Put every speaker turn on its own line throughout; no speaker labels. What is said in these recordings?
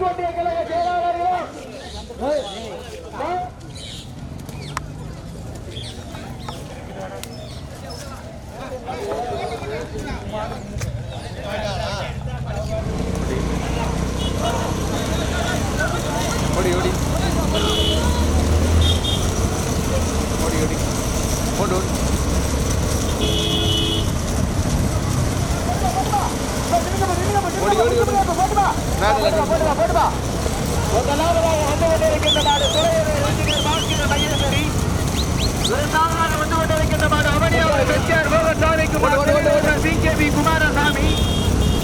ஒன்றிய கழக செயலாளர்கள்
ஓடி ஓடி ஓடி ஓடி ஓடு ஓடு ஓடி ஓடி ஓடி மேலே
முதலாவதாக வந்து கொண்டிருக்கின்ற நாடு துறையூர் ரசிகர் பாஸ்கர் மகேஸ்வரி இரண்டாவதாக வந்து கொண்டிருக்கின்ற நாடு அவனியாவது பெற்றார் கோகசாமி குமார் பிகேபி குமாரசாமி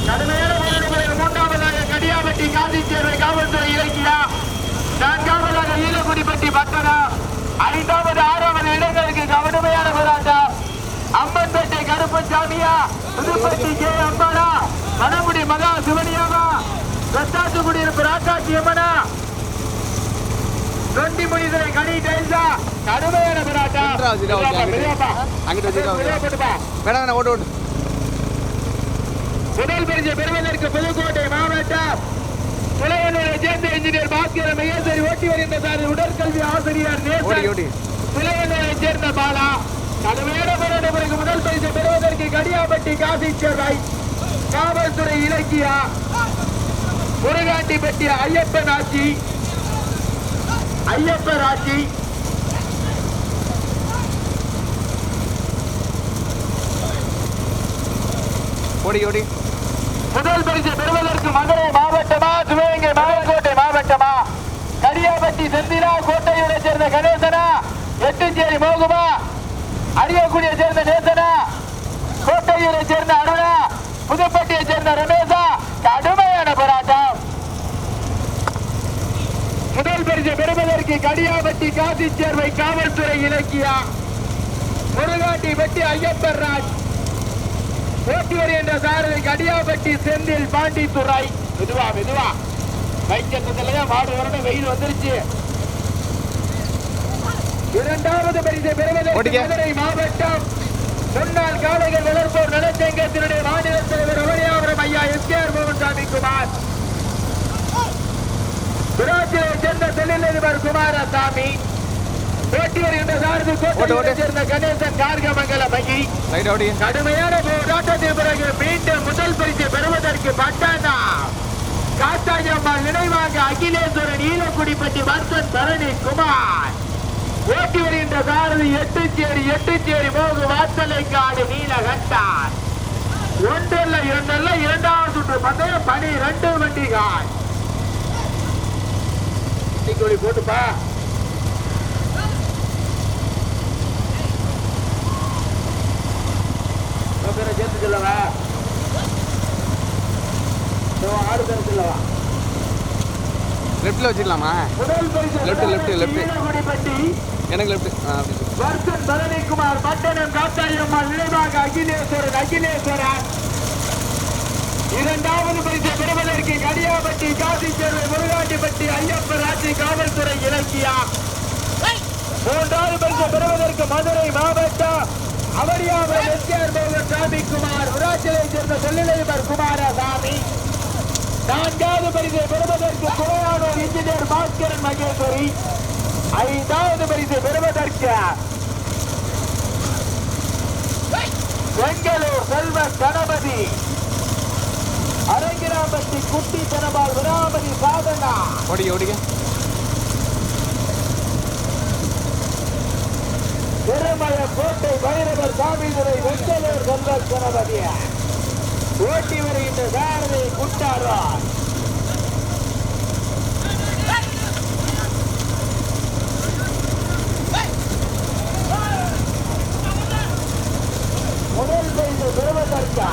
கடுமையான போராட்டங்களில் மூன்றாவதாக கடியாபட்டி காந்திச்சேர்வை காவல்துறை இலக்கியா நான்காவதாக ஈழக்குடிப்பட்டி பட்டணா ஐந்தாவது ஆறாவது இடங்களுக்கு கடுமையான போராட்டம் அம்பன்பேட்டை கருப்பசாமியா புதுப்பட்டி கே. அம்பாடா மணமுடி மகா சிவனியாவா ரத்தாத்து குடியிருப்பு ராக்காட்சி அம்மனா. தொண்டி முடிதலை கனி டைல்ஸா கடுமையான போராட்டம் பெரிய முதல் பரிசு பெறுவதற்கு புதுக்கோட்டை மாவட்டம் புலையனூரை சேர்ந்த இன்ஜினியர் பாஸ்கர் மகேஸ்வரி ஓட்டி வருகின்ற சார் உடற்கல்வி ஆசிரியர் புலையனூரை சேர்ந்த பாலா. கடுமையான போராட்ட பிறகு முதல் பரிசு பெறுவதற்கு கடியாப்பட்டி காசி செவ்வாய் காவல்துறை இலக்கியா. முருகாண்டிப்பட்டி ஐயப்பன் ஆட்சி. ஐயப்பன் ஆட்சி.
ஓடி ஓடி.
முதல் பரிசு பெறுவதற்கு மதுரை மாவட்டமா சிவகங்கை மாவட்டக்கோட்டை மாவட்டமா? கரியாபட்டி செந்திலா கோட்டையூரை சேர்ந்த கணேசனா? எட்டுச்சேரி மோகுமா? அரியக்குடியை சேர்ந்த நேசனா? கோட்டையூரை சேர்ந்த அருணா? புதுப்பட்டியை சேர்ந்த ரமேசா கடுமையான போராட்டம். முதல் பரிசு பெறுவதற்கு கடியாபட்டி காசி சேர்வை காவல்துறை இலக்கியா? முருகாண்டிப்பட்டி ஐயப்பர் ராஜ். ஓட்டி வருகின்ற சாரதி கடியாப்பட்டி செந்தில் பாண்டித்துறை. மெதுவா மெதுவா. வைக்கத்துல மாடு வரணும் வெயில் வந்துருச்சு. இரண்டாவது பரிசை பெறுவதற்கு. மதுரை மாவட்டம் முன்னாள் காளைகள் வளர்ப்போர் நலச்சங்கத்தினுடைய மாநில தலைவர் அவனியாபுரம் ஐயா S K R Mohansamy Kumar. விராட்சியை சேர்ந்த தொழிலதிபர் குமாரசாமி. ஓட்டி வருகின்ற சாரதி
ஓட்டு.
சேர்ந்த கணேசன் கார்கமங்கல
ஓடி.
கடுமையான பிறகு மீண்டும் முதல் பரிசு பெறுவதற்கு பட்டானா காத்தாயம்மாள் நினைவாக அகிலேஸ்வரன் ஈழக்குடிப்பட்டி வர்த்தன் தரணி குமார் ஓட்டி வருகின்ற சாரதி எட்டுச்சேரி எட்டுச்சேரி மோகு வாத்தலைக்காடு நீலகண்டார். ஒன்றல்ல இரண்டல்ல இரண்டாவது சுற்று பந்தயம் பனி ரெண்டு வண்டிகால் கொடி போட்டுப்பா. பேரை சேர்த்து சொல்லவா? ஆறு பேரை சொல்லவா?
லெஃப்ட்டில் வச்சிடலாமா? left, left.
ஈழக்குடிப்பட்டி
எனக்கு லெஃப்ட்.
வர்த்தன் பழனிக்குமார் பட்டணம் காத்தாயம்மாள் நினைவாக அகிலேஸ்வரன் அகிலேஸ்வரன் இரண்டாவது பரிசு பெறுவதற்கு கடியாபட்டி காசிச்சேர்வை முருகாண்டிப்பட்டி ஐயப்பன் ஆட்சி காவல்துறை இலக்கியா. மூன்றாவது பரிசு பெறுவதற்கு மதுரை மாவட்டம் அவரியாபுரம் எஸ்கேஆர் மோகன் சாமிக்குமார் ஊராட்சியை சேர்ந்த தொழிலதிபர் குமாரசாமி நான்காவது பரிசை பெறுவதற்கு குறையானூர் இன்ஜினியர் பாஸ்கரன் மகேஸ்வரி ஐந்தாவது பரிசை பெறுவதற்கு பெங்களூர் செல்வ கணபதி அரங்கிராம்பட்டி குட்டி தனபால் விராமதி சாதனா.
ஓடி ஓடிங்க
திருமய கோட்டை பைரவர் சாமிதுரை வெங்கலூர் செல்வ கணபதி ஓட்டி வருகின்ற சாரதி குட்டாரார் முதல் பரிசு பெறுவதற்கு.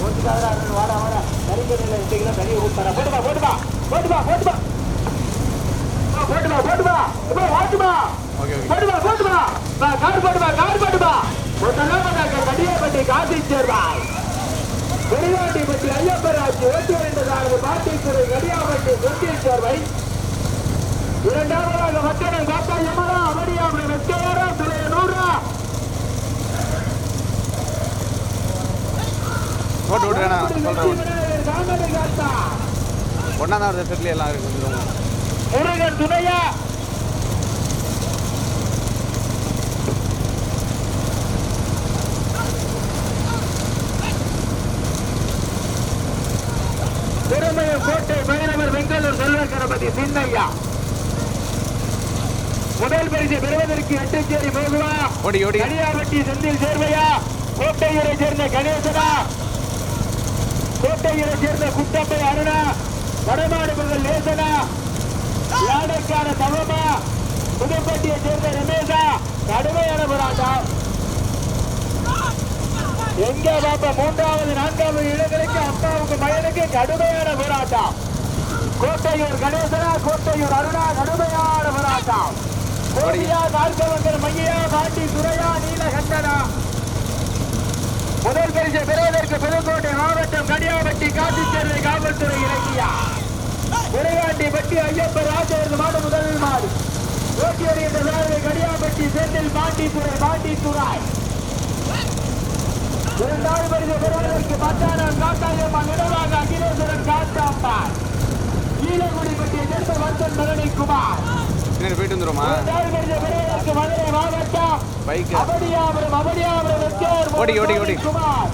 ஓட்டுக்காரா வாடா வாடா. கறிக்கடையில் இருந்தீங்கன்னா தனியை ஊட்டாரா போட்டுமா போட்டுமா போட்டுமா போட்டுமா போட்டுமா போட்டுமா
போட்டுமா போட்டுமா
போட்டுமா போட்டுமா. வா, கார் போட்டுமா கார் போட்டுமா. முதலாம் கடியாப்பட்டி காசி சேர்வாய். பெரியாண்டிப்பட்டி ஐயப்பராஜ் ஓட்டி வருகின்றதாக பாட்டித்துறை கடியாப்பட்டி சொந்திய சேர்வை இரண்டாவதாக மட்டணம் காத்தா யமரா அமடியாமை வெக்கையாரா துறைய நூறா. ராமனை காத்தா
ஒன்றா தான் எல்லாம் இருக்குது
முருகன் துணையா கோட்டை பைரவர் பெங்களூர் செல்வ கணபதி சின்னையா. முதல் பரிசு பெறுவதற்கு எட்டுச்சேரி போகுவா கனியாவட்டி செந்தில் சேர்வையா. கோட்டையூரை சேர்ந்த கணேசனா. கோட்டையூரை சேர்ந்த குட்டப்பை அருணா. வடமாடு முதல் லேசனா. யானைக்கான தவமா. புதுப்பட்டியை சேர்ந்த ரமேஷா. கடுமையான போராட்டம். எங்க பாப்பா மூன்றாவது நான்காவது இடங்களுக்கு அப்பாவுக்கு மகனுக்கு கடுமையான போராட்டம். கோட்டையூர் கணேசனா கோட்டையூர் அருணா கடுமையான போராட்டம். கோடியா கார்கவங்கர் மையா காட்டி துறையா நீலகண்டனா. முதல் பரிசு பெறுவதற்கு புதுக்கோட்டை மாவட்டம் கடியாவட்டி காசிச்சேரி காவல்துறை இலக்கியா. உரையாண்டிப்பட்டி ஐயப்பர் ராஜவரது மாடு முதல் மாடு. ஓட்டியடி என்ற சாரதி கடியாப்பட்டி செந்தில் பாண்டித்துறை பாண்டித்துறாய் இரண்டாவது பரிசு பெறுவதற்கு பத்தாயிரம் காட்டாயம்மா நினைவாக அகிலேஸ்வரன் காட்டாம்பார் ஈழகுடிப்பட்டியை சேர்ந்த வந்தன் மரணிக்குமார்
போயிட்டு வந்துருமா
மதுரை மாவட்டம்
பைக்கு
அவடியாபுரம் அவடியாபுரம் வெற்றியார்
ஓடி, ஓடி, ஓடி.
குமார்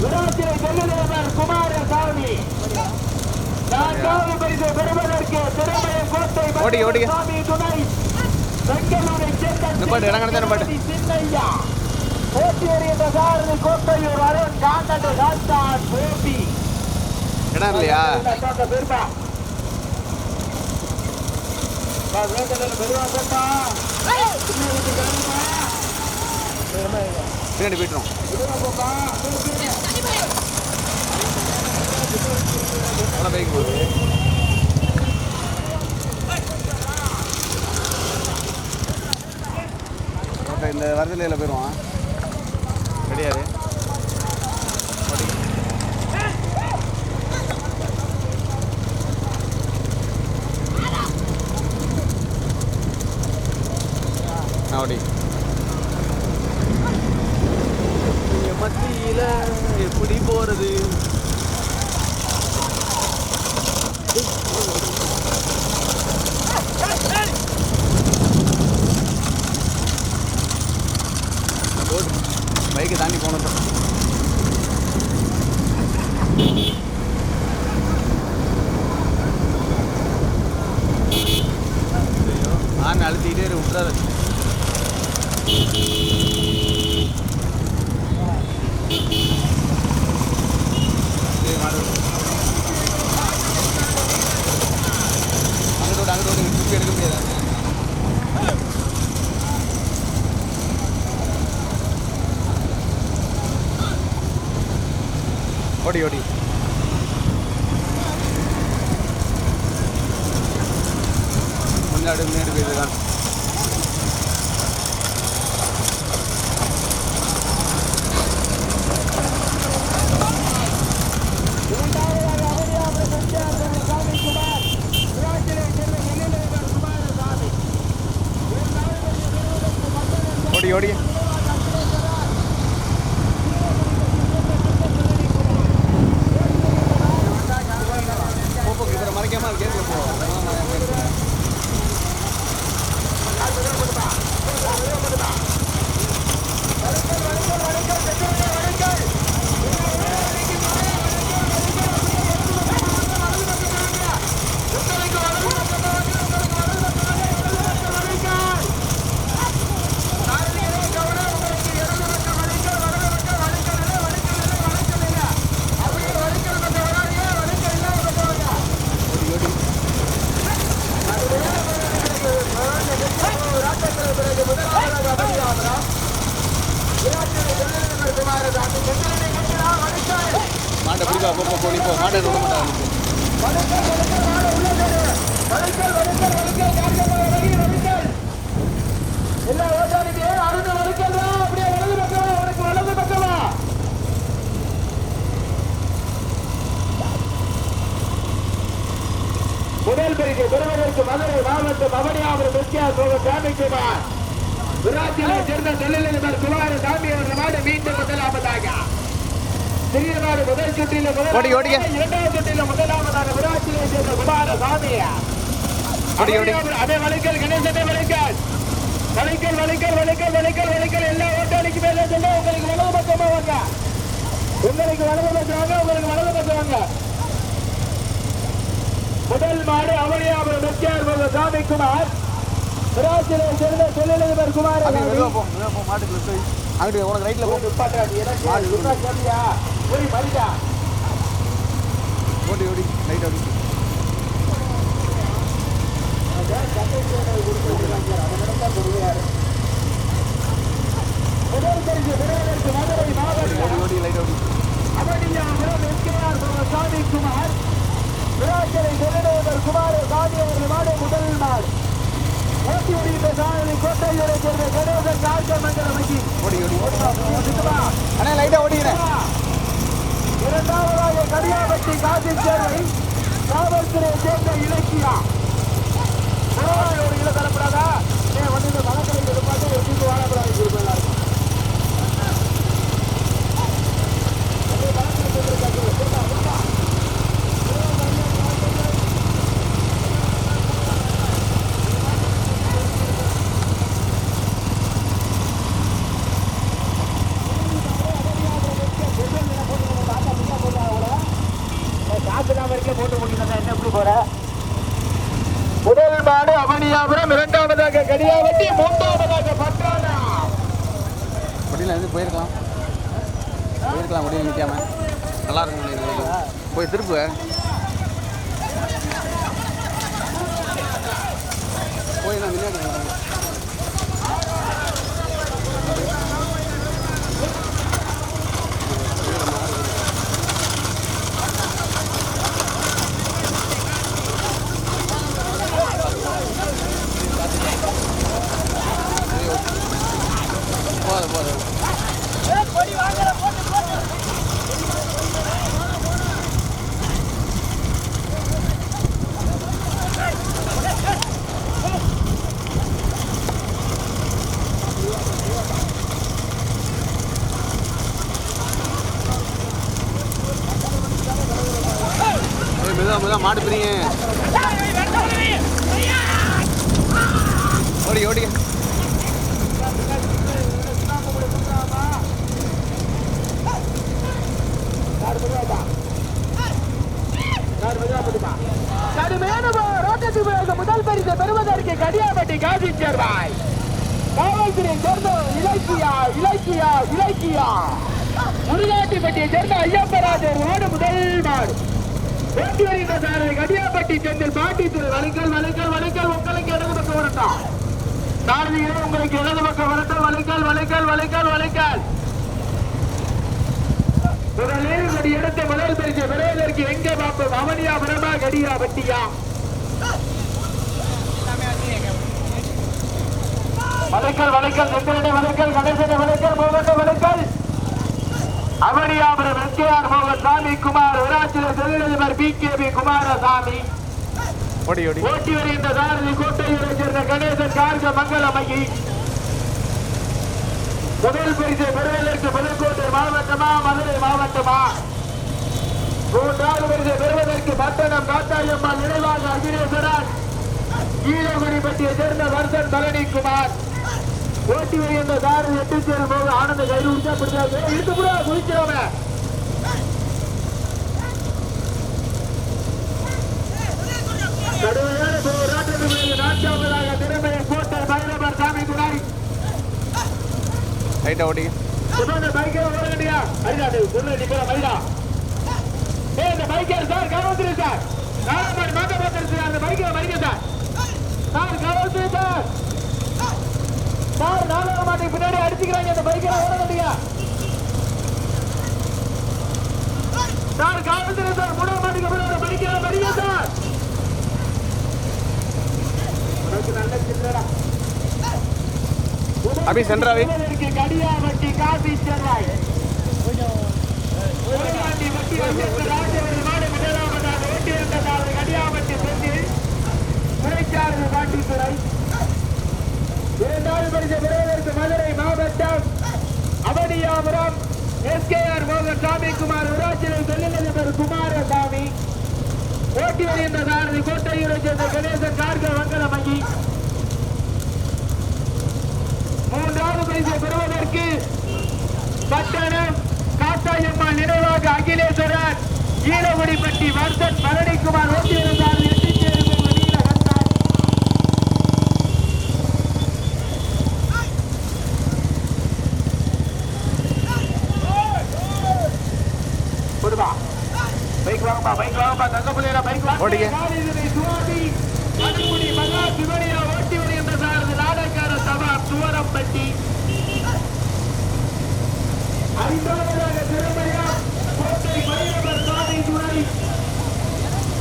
விராட்சியை செல்லுகிறவர் குமாரசாமி நான்காவது பரிசு பெறுவதற்கு திறமைய கோட்டை
ஓடி, ஓடி.
சாமி துணை பெங்களூரை சேர்ந்த
நிப்பாட்டு, இடம் கடந்தா நிப்பாட்டு.
சின்னையா போட்டி எறிகின்ற சாரதி கோட்டையூர் அருண் காந்தட்டு காத்தான் கோபி
இடம் இல்லையா?
பெருமா.
பின்னாடி போயிட்டுரும் அவ்வளோ பைக் போகுது. இந்த வரதில் போயிடுவான். கிடையாது.
എല്ലാവരുടെയും നേരിടുക மாவட்டம் அவனியாபுரம் முக்கியார் போக சாமிக்குமார் விராட்சியை சேர்ந்த தொழிலதிபர் குமார சாமி அவர்கள் நாடு மீண்டும் முதலாவதாக. சிறிய நாடு முதல் சுற்றில முதல். இரண்டாவது சுற்றில முதலாவதாக விராட்சி சேர்ந்த குமாரசாமி
ஓடி, ஓடி.
அதே வளைக்கல் கணேசனே வளைக்கல் வளைக்கல் வளைக்கல் வளைக்கல் வளைக்கல் வளைக்கல் எல்லா ஓட்டாளிக்கு மேல சொல்ல உங்களுக்கு வலது பக்கமா வாங்க. உங்களுக்கு வலது பக்கம் வாங்க உங்களுக்கு வலது பக்கம் வாங்க. முதல் மாடு அவனியாபுரம் வெற்றியார் சாமி குமார் பிராசிலை சேர்ந்த தொழிலதிபர் குமார்
அப்படி மெதுவா போ மெதுவா போ மாட்டுக்குள்ள போய். அங்கிட்டு உனக்கு ரைட்ல போ ஓடி ஓடி ரைட் ஓடி
குமார் சாமி அவர்கள் மாடு முதல் நாள் ஓட்டி முடிந்த சாமி கோட்டையூரை சேர்ந்த கணேசன் கால்கமங்கலம் வங்கி
ஓடி ஓடி அண்ணா லைட்டா ஓடிக்கிறேன்
இரண்டாவதாக கடியாபட்டி காசி சேர்வை காவல்துறையை சேர்ந்த இலக்கியா. ஒரு கிலோ தரப்படாதா ஏன் வந்து இந்த வழக்கை எதிர்பார்த்து ஒரு தீர்ப்பு வாழப்படாது இருக்கும் எல்லாருக்கும் முதல் மாடு அவனியாபுரம் இரண்டாவதாக கடியாவட்டி மூன்றாவதாக பட்டானா
முடியல இருந்து போயிருக்கலாம். போயிருக்கலாம் முடியல நிற்காம நல்லா இருக்கும் போய் திருப்பு.
whatever. சேர்வாய் காவல்துறையை சேர்ந்த இலக்கியா இலக்கியா இலக்கியா. முருகாட்டிப்பட்டியை சேர்ந்த ஐயப்பராஜர் மாடு முதல் மாடு. வருகின்ற சாரதி கடியாப்பட்டி செந்தில் பாட்டித்துறை வலிக்கல் வலிக்கல் வலிக்கல் உங்களுக்கு இடது பக்கம் வரட்டும் சாரதிகளே உங்களுக்கு இடது பக்கம் வரட்டும். வலைக்கல் வலைக்கல் வலைக்கல் வலைக்கல் முதலில் இடத்தை முதல் பரிசு இருக்கு எங்கே பார்ப்போம்? அவனியா பிரமா கடியா பட்டியா வளைக்கல் வளைக்கல் செந்திரனை வளைக்கல் கணேசனை வளைக்கல் மோகனை வளைக்கல் அவனியாபுரம் எஸ்கேஆர் மோகன் சாமி குமார் விராட்சில தொழிலதிபர் பி கே பி குமாரசாமி.
ஓடி ஓடி.
ஓட்டி வருகின்ற சாரதி கோட்டையூரை சேர்ந்த கணேசன் கார்க மங்களமகி முதல் பரிசை பெறுவதற்கு புதுக்கோட்டை மாவட்டமா மதுரை மாவட்டமா? மூன்றாவது பரிசை பெறுவதற்கு பட்டணம் காத்தாயம்மா நினைவாக அகிலேஸ்வரன் ஈழகுடிப்பட்டியை சேர்ந்த வர்தன் பழனிக்குமார். ஓட்டி வருகின்ற சாரதி எட்டு சேரும் போது ஆனந்த உச்சா பிடிச்சாங்க. இழுத்து கூட குதிக்கிறவங்க கடுமையான போராட்டத்தில் இருந்து நான்காவதாக திறமையை கோட்டை பைரவர் சாமி துணை
ரைட்டா ஓடி
இந்த பைக்கை ஓடுங்கடியா அடிடா சொல்லு நீ போற மயிலா ஏ இந்த பைக்கை சார் காவல்துறை சார். நாலாமாடி மாட்ட பார்த்துருச்சு அந்த பைக்கை மறிக்க சார். சார் காவல்துறை சார். அடிச்சுக்கிறாங்க அந்த பைக்கை ஓடுங்கடியா சார் காவல்துறை சார் மூணாவது மாட்டுக்கு பைக்கை மறிக்க சார்.
அபி, சென்ட்ரா அபி.
இதற்கு கடியாவட்டி காசி சென்றாய் உருளாண்டி வட்டி வைத்திருந்த ராஜவரி மாடு முதலாவதாக ஓட்டியிருந்ததாவது கடியாவட்டி செந்தில் துறைச்சாரதி பாட்டித்துறை இரண்டாவது பரிசு பெறுவதற்கு மதுரை மாவட்டம் அவனியாபுரம் எஸ்கேஆர் மோகன் சாமி குமார் ஊராட்சியில் தொழிலதிபர் குமாரசாமி ஓட்டி வருகின்ற சாரதி கோட்டையூரை சேர்ந்த கணேசன் கார்க வங்கலமங்கி. மூன்றாவது பரிசை பெறுவதற்கு பட்டணம் காத்தாயம்மாள் நினைவாக அகிலேஸ்வரர் ஈரகுடிப்பட்டி வர்தன் மரணிக்குமார் ஓட்டி எட்டு சேர்ந்த நீலகண்டன் கொடுப்பா பைக் வாங்கப்பா பைக் வாங்கப்பா தங்க பிள்ளையா பைக் வாங்க
ஓடிங்க.
காலிதுரை சுவாமி மணக்குடி மகா சிவனியா ஓட்டி வருகின்ற சாரதி நாடகார சபா துவரம்பட்டி. ஐந்தாவதாக திறமையா கோட்டை பைரவர் சாமி துறை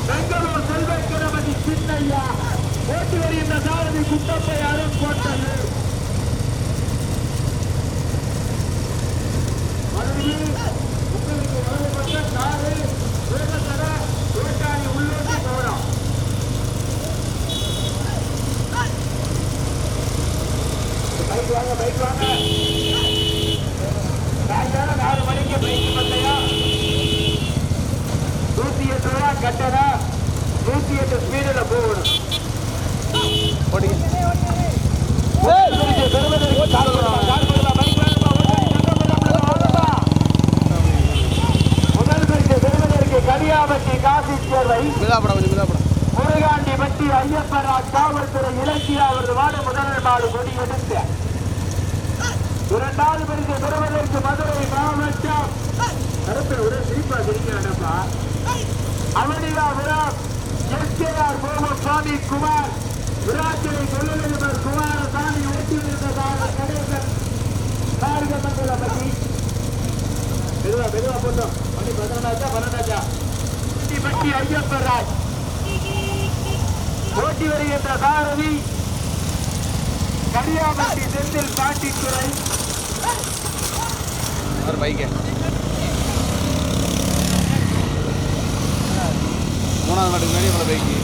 பெங்களூர் செல்வ கணபதி சின்னையா ஓட்டி வருகின்ற சாரதி குட்டப்பை அருண் கோட்டல் மறுபடியும் உங்களுக்கு வழங்கப்பட்ட காரு வேகத்தட வேட்டாளி உள்ளோட்டி போகிறோம் பைக் வாங்க பைக் வாங்க சாயங்காலம் நாலு மணிக்கு பைக் பந்தயா நூத்தி எட்டு ரூபா கட்டணம் நூத்தி எட்டு ஸ்பீடில் போகணும்
ஓடிங்க
பரிசு பெறுவதற்கு கால் கொடுப்பா, கால் கொடுப்பா, பைக் வாங்கப்பா, ஓட்டாளி தங்க பதக்கத்துல வாங்கப்பா. முதல் பரிசு பெறுவதற்கு கடியாபட்டி காசி சேர்வை
மிதாப்படம் கொஞ்சம் மிதாப்படம்
முருகாண்டி பட்டி ஐயப்பராஜ் காவல்துறை இலக்கியா அவரது வார்டு முதல்வர் மாடு கொடி எடுத்து இரண்டாவது பரிசு பெறுவதற்கு மதுரை மாவட்டம் கருப்பில் ஒரே சிரிப்பா சிரிக்கிறானப்பா. அவனியாபுரம் எஸ்கேஆர் கோபம் சுவாமி குமார் விராட்டினை தொழிலதிபர் குமாரசாமி ஓட்டி வருவதாக கணேசன் கார்கமண்டல பற்றி மெதுவா மெதுவா போட்டோம். மணி பதினொன்னாச்சா பன்னெண்டாச்சா? பட்டி ஐயப்பன் ஐயப்பராஜ் ஓட்டி வருகின்ற சாரதி கரியாபட்டி செந்தில் பாண்டித்துறை
ஒரு பைக்கு மூணாவது மாட்டுக்கு முன்னாடி இவ்வளோ பைக்கு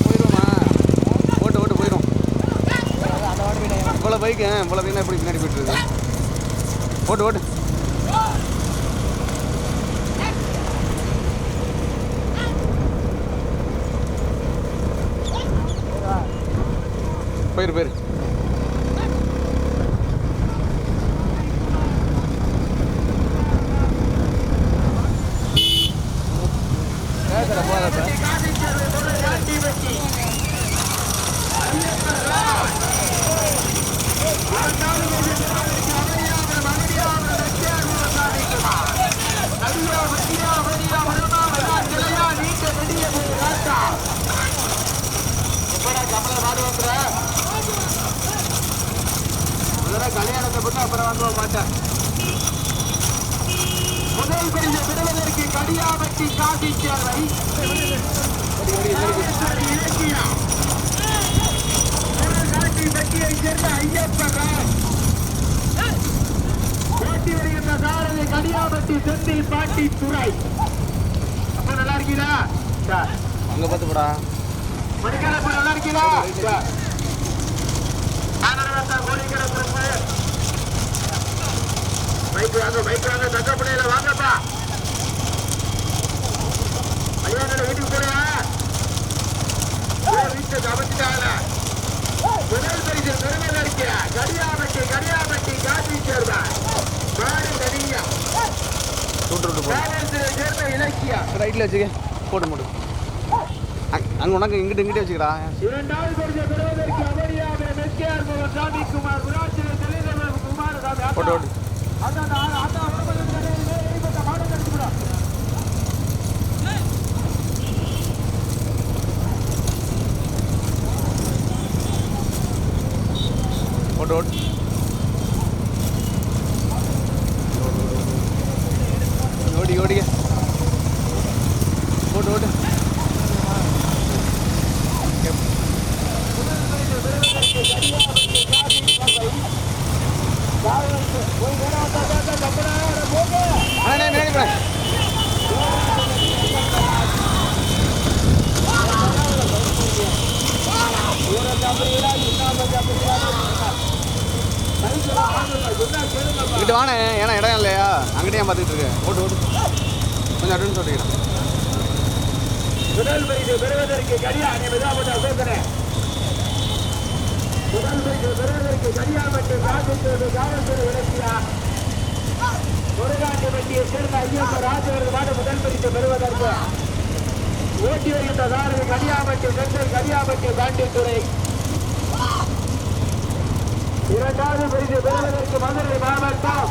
போயிடுவோமா ஓட்டு ஓட்டு போயிடும். இவ்வளோ பைக்கு இவ்வளோ பைக்னா எப்படி பின்னாடி போயிட்டு இருக்கு? ஓட்டு ஓட்டு. போயிரு போயிரு.
கல்யாணத்தை போட்டு அப்புறம் வாங்க மாட்டேன் முதல் பரிசு பெறுவதற்கு கடியாபட்டி காசி சேர்வை. இலக்கியா. காட்டி வெட்டியை சேர்ந்த ஐயப்பன் போட்டி வருகின்ற சாரதி கடியாபட்டி செந்தில் பாட்டி துறை அப்ப நல்லா இருக்கீங்களா?
அங்கே பார்த்து போடா
மணிக்கணப்பு நல்லா இருக்கீங்களா? பைக் வாங்க பைக் வாங்க தக்க பிள்ளையில வாங்கப்பா. ஐயா என்னோட வீட்டுக்கு போறியா? வீட்டுக்கு அமைச்சிட்டாங்க முதல் பரிசு பெருமையில இருக்க. கடியாபட்டி கடியாபட்டி காசி சேர்வா. மாடு
விட்டு விட்டு
காவல்துறை சேர்ந்த இலக்கியா.
ரைட்டில் வச்சுக்க. போட்டு போட்டு அங்கே உனக்கு இங்கிட்டு இங்கிட்டே வச்சுக்கிறா
இரண்டாவது பரிசு பெறுவதற்கு அமரியாபுரம் எஸ்கேஆர் பவன் சாமி குமார் தெளிந்தவர் குமாரசாமி
போட்டு ஓட்டு
அதான் அதான் அதான் வரும்போது மாடு கடிச்சுடா
போட்டு ஓட்டு ஓடி ஓடிக்க போட்டு ஓட்டு அண்ணா மேலே போனேன்
சொன்னா கேளுங்கப்பா
இங்கிட்டு வானே ஏன்னா இடம் இல்லையா அங்கிட்டே பார்த்துட்டு இருக்கேன் ஓட்டு ஓட்டு. கொஞ்சம் அட்வான்ஸ் ஓட்டிக்கிறேன்
முதல் பரிசு பெறுவதற்கு கடியாணி விதாபட்ட சோதனை முதல் பரிசு பெறுவதற்கு கடியாமட்டு ராஜேஸ்வரர் காவல்துறை விளக்கியா முருகாண்டி வண்டியை சேர்ந்த ஐயப்ப ராஜவர்கள் மாடு முதல் பரிசு பெறுவதற்கு. ஓட்டி வருகின்ற சாரதி கடியாமட்டு சென்னை கடியாமட்டு பாண்டித்துறை இரண்டாவது பரிசு பெறுவதற்கு மதுரை மாவட்டம்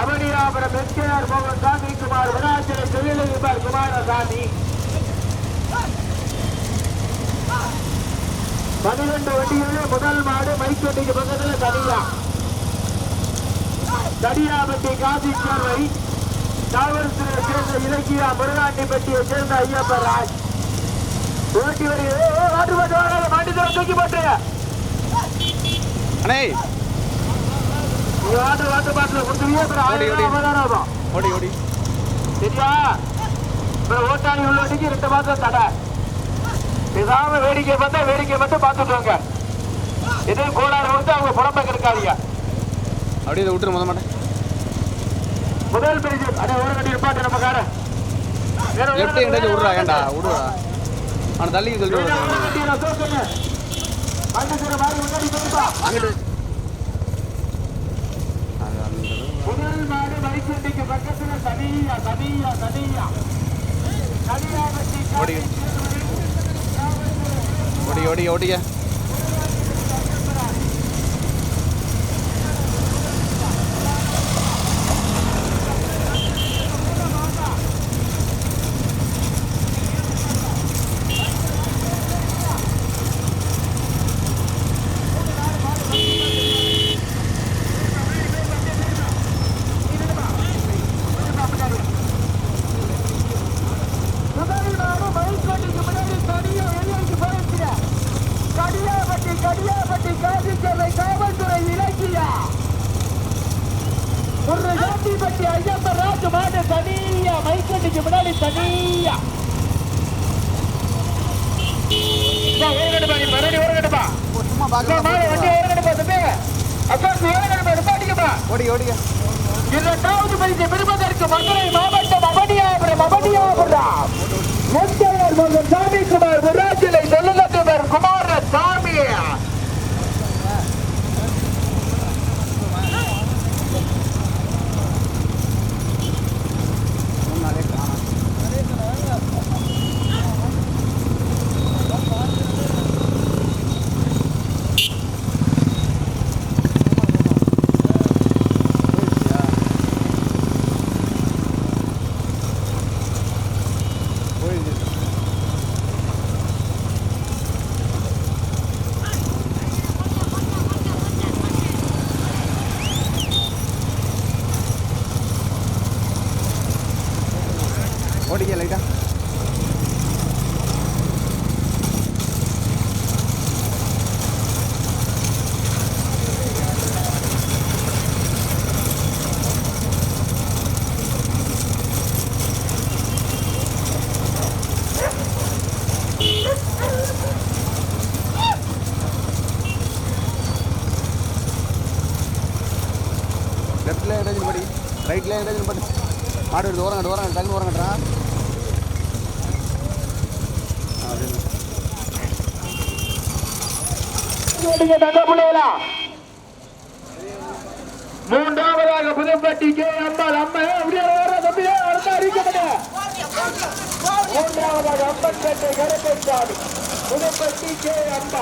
அவனியாபுரம் எம்ஜிஆர் மோகன் சாமி குமார் விநாயகரை தொழிலதிபர் குமாரசாமி பன்னிரண்டு வண்டிகளில் முதல் மாடு மைக்கொட்டிக்கு பக்கத்தில் தனியா. தடியாபட்டி காசி சேர்வை. தாவரத்தினை சேர்ந்த இலக்கியா முருகாண்டிப்பட்டியை சேர்ந்த ஐயப்பர் ராஜ். ஓட்டி வரி மாட்டு மாட்டு தூக்கி போட்டு
அண்ணே
நீ வாட்டு பாட்டுல கொடுத்துருவியே அப்புறம்
ஓடி, ஓடி.
ஆகும்
ஓடி ஓடி.
சரியா? அப்புறம் ஓட்டாளி உள்ளவட்டிக்கு ரெண்டு மாசம் தடை. பேசாம வேடிக்கை பார்த்தா வேடிக்கை மட்டும் பார்த்துட்டு வாங்க. எதுவும் கோளாறு கொடுத்து அவங்க புறம்பக்க இருக்காதீங்க
அப்படியே இதை விட்டுரு முத மாட்டேன்
முதல் பிரிவு அடே ஒரு கட்டி இருப்பாட்டு நம்ம கார
லெஃப்ட் எங்கேயாச்சும் விட்றா ஏன்டா விடுடா அவனை தள்ளி சொல்லி அங்கிட்டு அது அந்த
முதல் மாடு பக்கத்துல தனியா தனியா தனியா தனியா
ஓடி. ஓடி ஓடி ஓடிய ஓரம் கட்டு ஓரம் கட்டு ஓரம் கட்டுறான்
மூன்றாவதாக புதுப்பட்டி கே அம்மாள் அம்மா அப்படியே வர தம்பியே அறிக்கப்பட்ட மூன்றாவதாக அம்பன்பேட்டை புதுப்பட்டி கே அம்மா